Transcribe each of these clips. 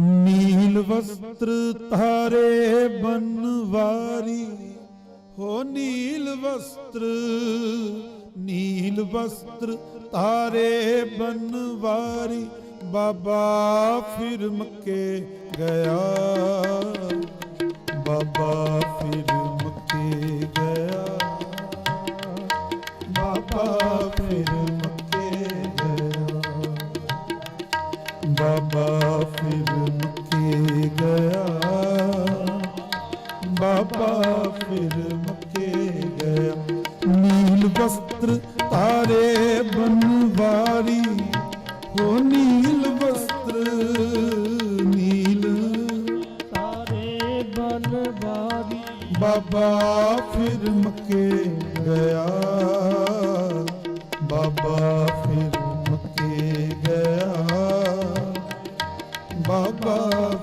ਨੀਲ ਵਸਤਰ ਧਾਰੇ ਬਨਵਾਰੀ, ਹੋ ਨੀਲ ਵਸਤਰ ਨੀਲ ਵਸਤਰ ਧਾਰੇ ਬਨਵਾਰੀ, ਬਾਬਾ ਫਿਰ ਮੱਕੇ ਗਿਆ। ਬਾਬਾ ਫਿਰ ਮੱਕੇ ਗਿਆ। ਬਾਬਾ ਫਿਰ ਮੱਕੇ ਗਿਆ। ਬਾਬਾ ਮੱਕੇ ਗਿਆ ਬਾਬਾ ਫਿਰ ਮੱਕੇ ਗਿਆ ਨੀਲ ਵਸਤਰ ਤਾਰੇ ਬਨਵਾਰੀ ਹੋ ਨੀਲ ਵਸਤਰ ਨੀਲ ਤਾਰੇ ਬਨਵਾਰੀ ਬਾਬਾ ਫਿਰ ਮੱਕੇ ਗਿਆ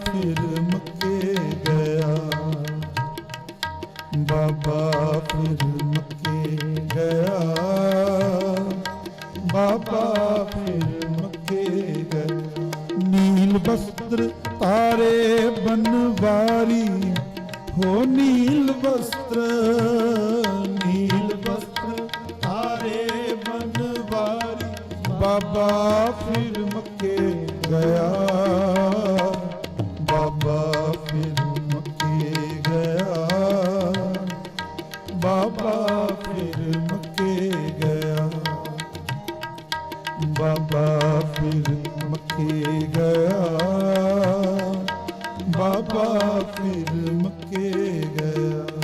ਫਿਰ ਮੱਕੇ ਗਿਆ ਬਾਬਾ ਫਿਰ ਮੱਕੇ ਗਿਆ ਬਾਬਾ ਫਿਰ ਮੱਕੇ ਗਿਆ ਨੀਲ ਵਸਤਰ ਤਾਰੇ ਬਨਵਾਰੀ ਹੋ ਨੀਲ ਵਸਤਰ ਨੀਲ ਵਸਤਰ ਤਾਰੇ ਬਨਵਾਰੀ ਬਾਬਾ ਫਿਰ ਮੱਕੇ ਗਿਆ ਬਾਬਾ ਫਿਰ ਮੱਕੇ ਗਿਆ। ਬਾਬਾ ਫਿਰ ਮੱਕੇ ਗਿਆ। ਬਾਬਾ ਫਿਰ ਮੱਕੇ ਗਿਆ। ਬਾਬਾ ਫਿਰ ਮੱਕੇ ਗਿਆ।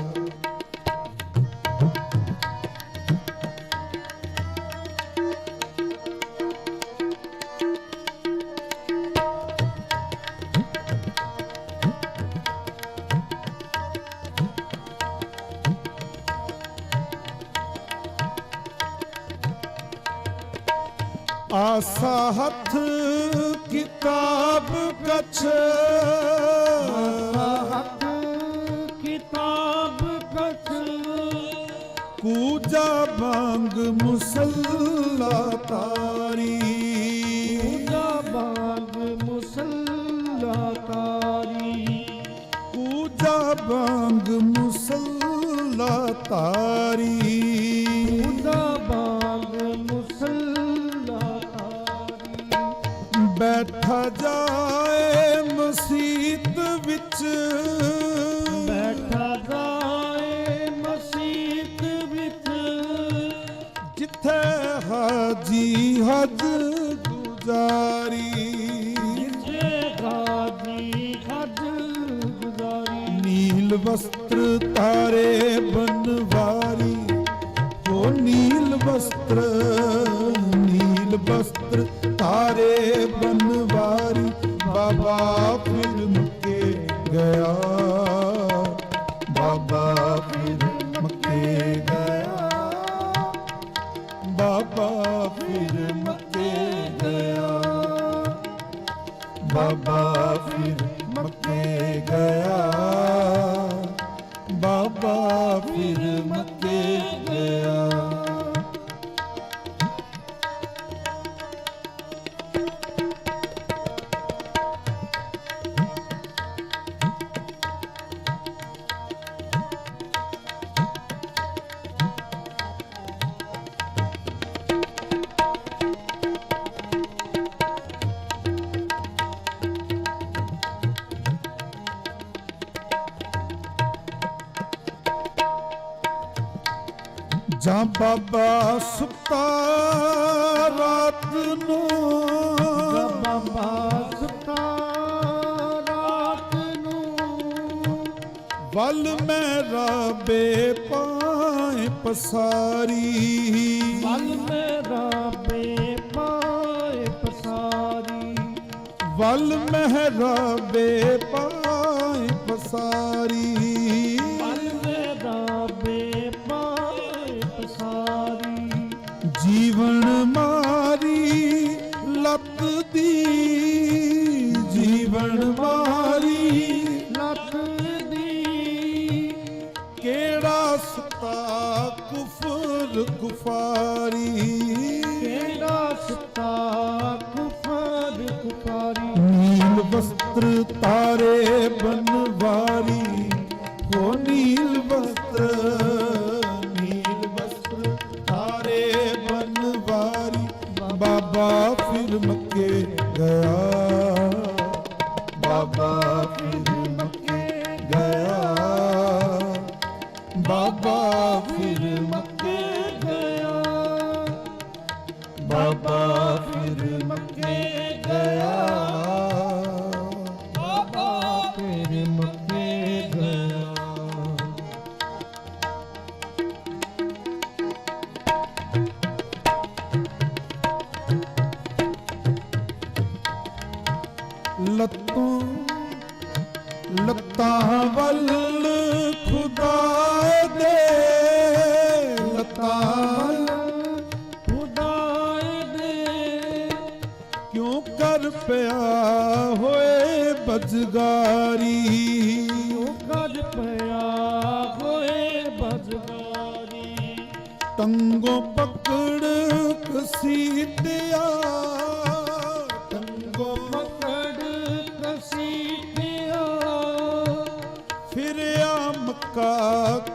ਆਸਾ ਹੱਥ ਕਿਤਾਬ ਕਛ। ਹੱਥ ਕਿਤਾਬ ਕਛ। ਕੂਜਾ ਬੰਗ ਮੁਸੱਲਾ ਤਾਰੀ। ਪੂਜਾ ਬਾਗ ਮੁਸੱਲਾ ਤਾਰੀ। ਕੂਜਾ ਬੰਗ ਮੁਸੱਲਾ ਤਾਰੀ। ਬੈਠਾ ਜਾਏ ਮਸੀਤ ਵਿੱਚ ਜਿੱਥੇ ਹਾਜੀ ਹੱਜ ਗੁਜ਼ਾਰੀ। ਨੀਲ ਵਸਤਰ ਤਾਰੇ ਬਨਵਾਰੀ ਹੋ ਨੀਲ ਵਸਤਰ ਨੀਲ ਵਸਤਰ ਤਾਰੇ ਬਨਵਾਰੀ ਬਾਬਾ ਬਾਬਾ ਫਿਰ ਜਾਂ ਬਾਬਾ ਸੁੱਤਾ ਰਾਤ ਨੂੰ। ਬਾਬਾ ਸੁਤਾ ਰਾਤ ਨੂੰ। ਵੱਲ ਮੇਰਾ ਬੇਪਾਏ ਪਸਾਰੀ। ਮਲ ਮੇਰਾ ਬੇ ਪਾਏ ਪਸਾਰੀ। ਵੱਲ ਮਹਿਰਾ ਬੇਪਾਏ ਪਸਾਰੀ। ਕੁਫਰ ਕੁਫਾਰੀ ਕਿਹੜਾ ਸੁਤਾ ਕੁਫਰ ਕੁਫਾਰੀ ਨੀਲ ਵਸਤਰ ਵਸਤਰ ਤਾਰੇ ਬਨਵਾਰੀ। ਹੋ ਨੀਲ ਵਸਤਰ ਨੀਲ ਵਸਤਰ ਤਾਰੇ ਬਨਵਾਰੀ। ਬਾਬਾ ਫਿਰ ਮੱਕੇ ਗਿਆ। ਬਾਬਾ ਫਿਰ ਮੱਕੇ ਗਿਆ। ਬਾਬਾ ਫਿਰ ਮੱਕੇ ਬਾਬਾ ਟੰਗੋਂ ਪਕੜ ਕਸੀਟਿਆ ਟੰਗੋ ਮਕੜ ਕਸੀਟਿਆ ਫਿਰਿਆ ਮੱਕਾ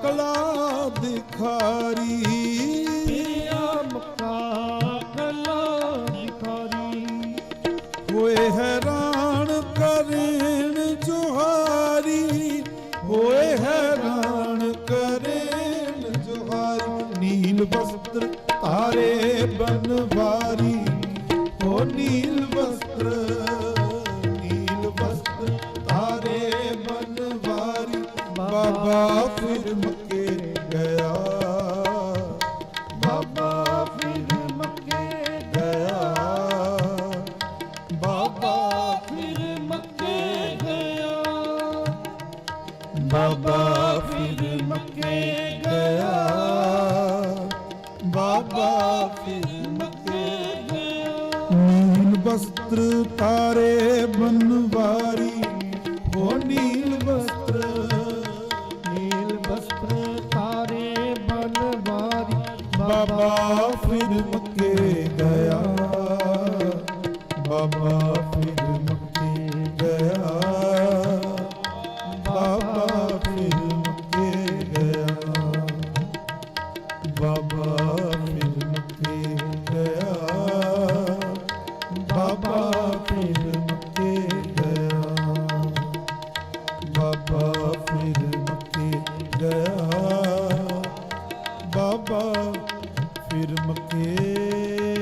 ਕਲਾ ਦਿਖਾਰੀ। ਜੁਹਾਰੀ ਨੀਲ ਬਾਬਾ ਫਿਰਨ ਕੇ ਨੀਲ ਵਸਤਰ ਤਾਰੇ ਬਨਵਾਰੀ ਹੋ ਨੀਲ ਵਸਤਰ। ਨੀਲ ਵਸਤਰ ਤਾਰੇ ਬਨਵਾਰੀ। ਬਾਬਾ ਬਾਬਾ ਫਿਰ ਮਕੇ